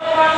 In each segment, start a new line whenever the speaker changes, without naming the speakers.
you.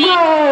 Bye.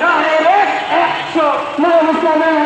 না হলে একশো মুসলমান